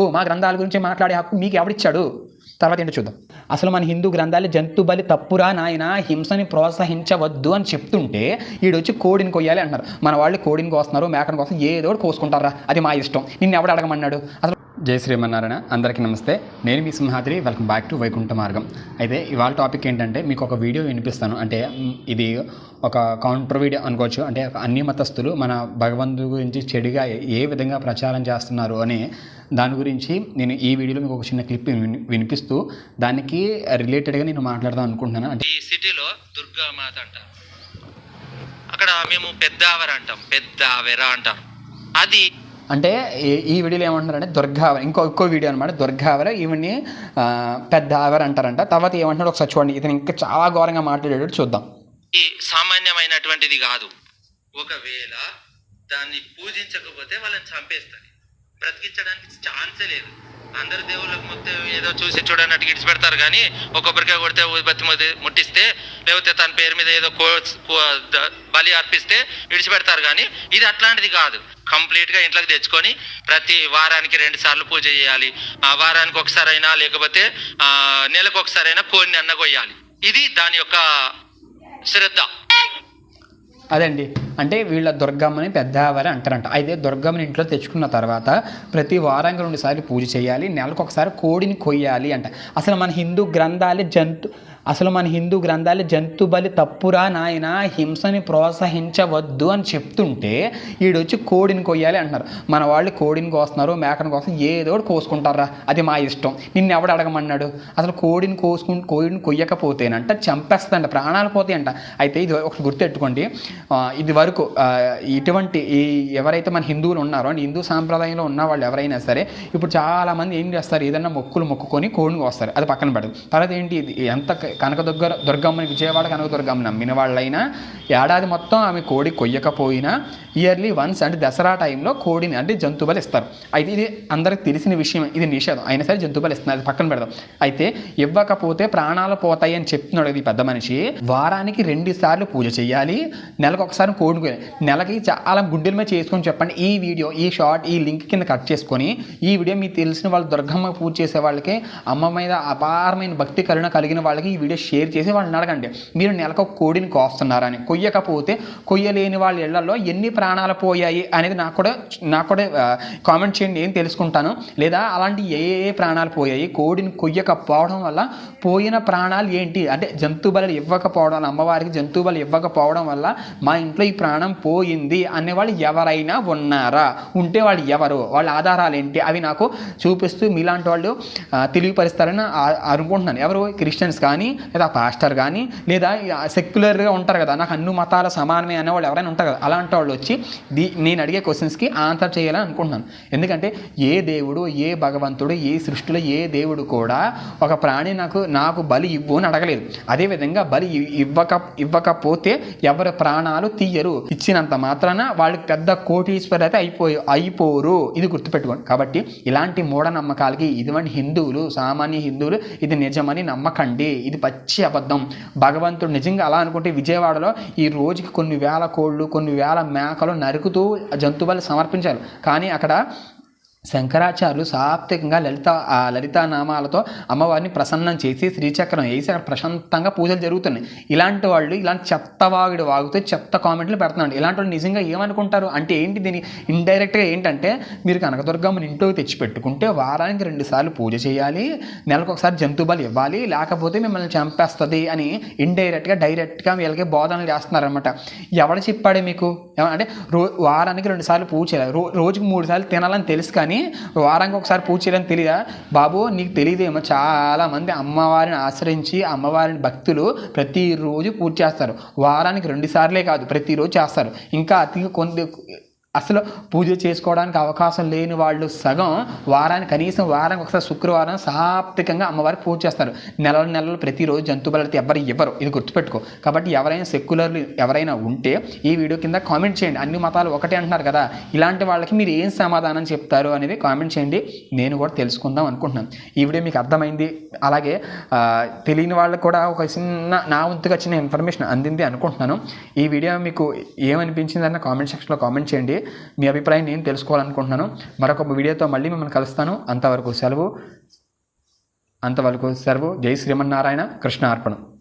ఓ మా గ్రంథాల గురించి మాట్లాడే హక్కు మీకు ఎవడిచ్చాడు తర్వాత ఏంటో చూద్దాం. అసలు మన హిందూ గ్రంథాలు జంతు బలి తప్పురా నాయన హింసని ప్రోత్సహించవద్దు అని చెప్తుంటే ఈడొచ్చి కోడిని కొయ్యాలి అంటున్నారు. మన వాళ్ళు కోడిని కోస్తున్నారు మేకని కోసం ఏదో ఒకటి కోసుకుంటారా అది మా ఇష్టం. నిన్ను ఎవడు అడగమన్నాడు? అసలు జై శ్రీమన్నారాయణ. అందరికీ నమస్తే. నేను మీ Simhadri. Welcome back to Vaikuntha Margam. అయితే ఇవాళ టాపిక్ ఏంటంటే మీకు ఒక వీడియో వినిపిస్తాను. అంటే ఇది ఒక కౌంటర్ వీడియో అనుకోవచ్చు. అంటే అన్ని మతస్థులు మన భగవంతుడి గురించి చెడుగా ఏ విధంగా ప్రచారం చేస్తున్నారు అని దాని గురించి నేను ఈ వీడియోలో మీకు ఒక చిన్న క్లిప్ వినిపిస్తూ దానికి రిలేటెడ్గా నేను మాట్లాడదాం అనుకుంటున్నాను. అంటే ఈ సిటీలో దుర్గామాత అంటారు. అక్కడ మేము పెద్ద అంటాం. పెద్దావెర అంటారు. అది అంటే ఈ- వీడియోలో ఏమంటున్నారంటే దుర్గావర ఇంకో ఇంకో వీడియో అనమాట దుర్గావర ఈవిని పెద్ద ఆవర అంటారంట. తర్వాత ఏమంటున్నాడు ఒకసారి చూడండి ఇతను ఇంకా చాలా ఘోరంగా మాట్లాడేటట్టు చూద్దాం. ఈ సామాన్యమైనటువంటిది కాదు. ఒకవేళ దాన్ని పూజించకపోతే వాళ్ళని చంపేస్తుంది. బ్రతికించడానికి ఛాన్సే లేదు. అందరు దేవుళ్ళకి మొత్తం ఏదో చూసి చూడనట్టు గిడిచి పెడతారు కానీ ఒక కొబ్బరికాయ కొడితే ఊదిబత్తి ముట్టిస్తే లేకపోతే తన పేరు మీద ఏదో బలి అర్పిస్తే విడిచిపెడతారు కానీ ఇది అట్లాంటిది కాదు. కంప్లీట్గా ఇంట్లోకి తెచ్చుకొని ప్రతి వారానికి రెండు సార్లు పూజ చేయాలి. ఆ వారానికి ఒకసారైనా లేకపోతే నెలకు నెలకు ఒకసారైనా కోడిని అన్న కొయ్యాలి ఇది దాని యొక్క శ్రద్ధ. అదండి. అంటే వీళ్ళ దుర్గమ్మని పెద్దవారి అంటారంట. అయితే దుర్గమ్మని ఇంట్లో తెచ్చుకున్న తర్వాత ప్రతి వారానికి రెండుసార్లు పూజ చేయాలి నెలకు ఒకసారి కోడిని కొయ్యాలి అంట. అసలు మన హిందూ గ్రంథాలే జంతు అసలు మన హిందూ గ్రంథాలు జంతు బలి తప్పురా నాయన హింసని ప్రోత్సహించవద్దు అని చెప్తుంటే ఈడొచ్చి కోడిని కొయ్యాలి అంటున్నారు. మన వాళ్ళు కోడిని కోస్తున్నారు మేకని కోసం ఏదో ఒకటి కోసుకుంటారా? అది మా ఇష్టం. నిన్ను ఎవడు అడగమన్నాడు? అసలు కోడిని కోసుకు కోడిని కొయ్యకపోతేనంట చంపేస్తంట ప్రాణాలు పోతాయంట. అయితే ఇది ఒకటి గుర్తెట్టుకోండి ఆ, ఇది వరకు ఇటువంటి ఈ ఎవరైతే మన హిందువులు ఉన్నారో అంటే హిందూ సాంప్రదాయంలో ఉన్న వాళ్ళు ఎవరైనా సరే ఇప్పుడు చాలామంది ఏం చేస్తారు? ఏదన్నా మొక్కులు మొక్కుకొని కోడిని కోస్తారు. అది పక్కన పెడదు తర్వాత ఏంటి? ఇది ఎంత కనక దుర్గ దుర్గమ్మని విజయవాడ కనక దుర్గమ్మని నమ్మిన వాళ్ళైనా ఏడాది మొత్తం ఆమె కోడి కొయ్యకపోయినా ఇయర్లీ వన్స్ అంటే దసరా టైంలో కోడిని అంటే జంతువులు ఇస్తారు. అయితే ఇది అందరికి తెలిసిన విషయం ఇది నిషేధం. అయినా సరే జంతువులు ఇస్తున్నారు. అది పక్కన పెడదాం. అయితే ఇవ్వకపోతే ప్రాణాలు పోతాయి అని చెప్తున్నాడు ఇది పెద్ద మనిషి. వారానికి రెండు సార్లు పూజ చేయాలి. నెలకు ఒకసారి కోడి కొనుక్కుని నెలకి చాలా గుడ్డల మీద చేసుకొని చెప్పండి. ఈ వీడియో ఈ షార్ట్ ఈ లింక్ కింద కట్ చేసుకొని ఈ వీడియో మీకు తెలిసిన వాళ్ళు దుర్గమ్మ పూజ చేసే వాళ్ళకి అమ్మ మీద అపారమైన భక్తి కరుణ కలిగిన వాళ్ళకి ఈ వీడియో షేర్ చేసి వాళ్ళని అడగండి. మీరు నెలకు ఒక కోడిని కోస్తున్నారని. కొయ్యకపోతే కొయ్యలేని వాళ్ళ ఇళ్ళలో ఎన్ని ప్రాణాలు పోయాయి అనేది నాకు కూడా నాకు కూడా కామెంట్ చేయండి నేను తెలుసుకుంటాను. లేదా అలాంటి ఏ ఏ ప్రాణాలు పోయాయి కోడిని కొయ్యకపోవడం వల్ల పోయిన ప్రాణాలు ఏంటి? అంటే జంతుబలు ఇవ్వకపోవడం వల్ల అమ్మవారికి జంతు బలు ఇవ్వకపోవడం వల్ల మా ఇంట్లో ఈ ప్రాణం పోయింది అనేవాళ్ళు ఎవరైనా ఉన్నారా? ఉంటే వాళ్ళు ఎవరు? వాళ్ళ ఆధారాలు ఏంటి అవి నాకు చూపిస్తూ మీలాంటి వాళ్ళు తెలియపరుస్తారని అనుకుంటున్నాను. ఎవరు? క్రిస్టియన్స్ కానీ లేదా పాస్టర్ కానీ లేదా సెక్యులర్గా ఉంటారు కదా నాకు అన్ని మతాల సమానమే అనే వాళ్ళు ఎవరైనా ఉంటారు కదా అలాంటి వాళ్ళు వచ్చి దీ నేను అడిగే క్వశ్చన్స్కి ఆన్సర్ చేయాలని అనుకుంటున్నాను. ఎందుకంటే ఏ దేవుడు ఏ భగవంతుడు ఏ సృష్టిలో ఏ దేవుడు కూడా ఒక ప్రాణి నాకు నాకు బలి ఇవ్వు అని అడగలేదు. అదేవిధంగా బలి ఇవ్వక ఇవ్వకపోతే ఎవరి ప్రాణాలు తీయరు. ఇచ్చినంత మాత్రాన వాళ్ళు పెద్ద కోటీశ్వరు అయితే అయిపోయి అయిపోరు. ఇది గుర్తుపెట్టుకోండి. కాబట్టి ఇలాంటి మూఢనమ్మకాలకి ఇటువంటి హిందువులు సామాన్య హిందువులు ఇది నిజమని నమ్మకండి. ఇది పచ్చి అబద్ధం. భగవంతుడు నిజంగా అలా అనుకుంటే విజయవాడలో ఈ రోజుకి కొన్ని వేల కోళ్ళు కొన్ని వేల మేకలు నరుకుతూ జంతువులు సమర్పించారు. కానీ అక్కడ శంకరాచార్యులు సాత్వికంగా లలిత ఆ లలితా నామాలతో అమ్మవారిని ప్రసన్నం చేసి శ్రీచక్రం వేసి అక్కడ ప్రశాంతంగా పూజలు జరుగుతున్నాయి. ఇలాంటి వాళ్ళు ఇలాంటి చెత్త వాగుడు వాగుతూ చెత్త కామెంట్లు పెడుతున్నాడు ఇలాంటి వాళ్ళు నిజంగా ఏమనుకుంటారు అంటే ఏంటి దీని ఇండైరెక్ట్గా ఏంటంటే మీరు కనకదుర్గమ్మని ఇంట్లోకి తెచ్చి పెట్టుకుంటే వారానికి రెండు సార్లు పూజ చేయాలి నెలకు ఒకసారి జంతుబలు ఇవ్వాలి లేకపోతే మిమ్మల్ని చంపేస్తుంది అని ఇండైరెక్ట్గా డైరెక్ట్గా వీళ్ళకి బోధనలు చేస్తున్నారనమాట ఎవడు చెప్పాడు మీకు? అంటే రో వారానికి రెండు సార్లు పూజ చేయాలి. రో రోజుకి మూడు సార్లు తినాలని తెలుసు కానీ వారానికి ఒకసారి పూజ చేయడం తెలియదా బాబు నీకు తెలియదేమో చాలా మంది అమ్మవారిని ఆశ్రయించి అమ్మవారిని భక్తులు ప్రతిరోజు పూజ చేస్తారు. వారానికి రెండు సార్లే కాదు ప్రతిరోజు చేస్తారు. ఇంకా అతి కొన్ని అసలు పూజ చేసుకోవడానికి అవకాశం లేని వాళ్ళు సగం వారానికి కనీసం వారానికి ఒకసారి శుక్రవారం సాప్తికంగా అమ్మవారికి పూజ చేస్తారు. నెలల నెలలు ప్రతిరోజు జంతు బలైతే ఎవరు ఇవ్వరు. ఇది గుర్తుపెట్టుకో. కాబట్టి ఎవరైనా సెక్యులర్లు ఎవరైనా ఉంటే ఈ వీడియో కింద కామెంట్ చేయండి. అన్ని మతాలు ఒకటే అంటున్నారు కదా. ఇలాంటి వాళ్ళకి మీరు ఏం సమాధానం చెప్తారు అనేది కామెంట్ చేయండి. నేను కూడా తెలుసుకుందాం అనుకుంటున్నాను. ఈ వీడియో మీకు అర్థమైంది. అలాగే తెలియని వాళ్ళకి కూడా ఒక చిన్న నా వంతుగా చిన్న ఇన్ఫర్మేషన్ అందింది అనుకుంటున్నాను. ఈ వీడియో మీకు ఏమనిపించింది అన్న కామెంట్ సెక్షన్లో కామెంట్ చేయండి. మీ అభిప్రాయం నేను తెలుసుకోవాలనుకుంటున్నాను. మరొక వీడియోతో మళ్ళీ మిమ్మల్ని కలుస్తాను. అంతవరకు సెలవు. అంతవరకు సెలవు. జై శ్రీమన్నారాయణ. కృష్ణ అర్పణం.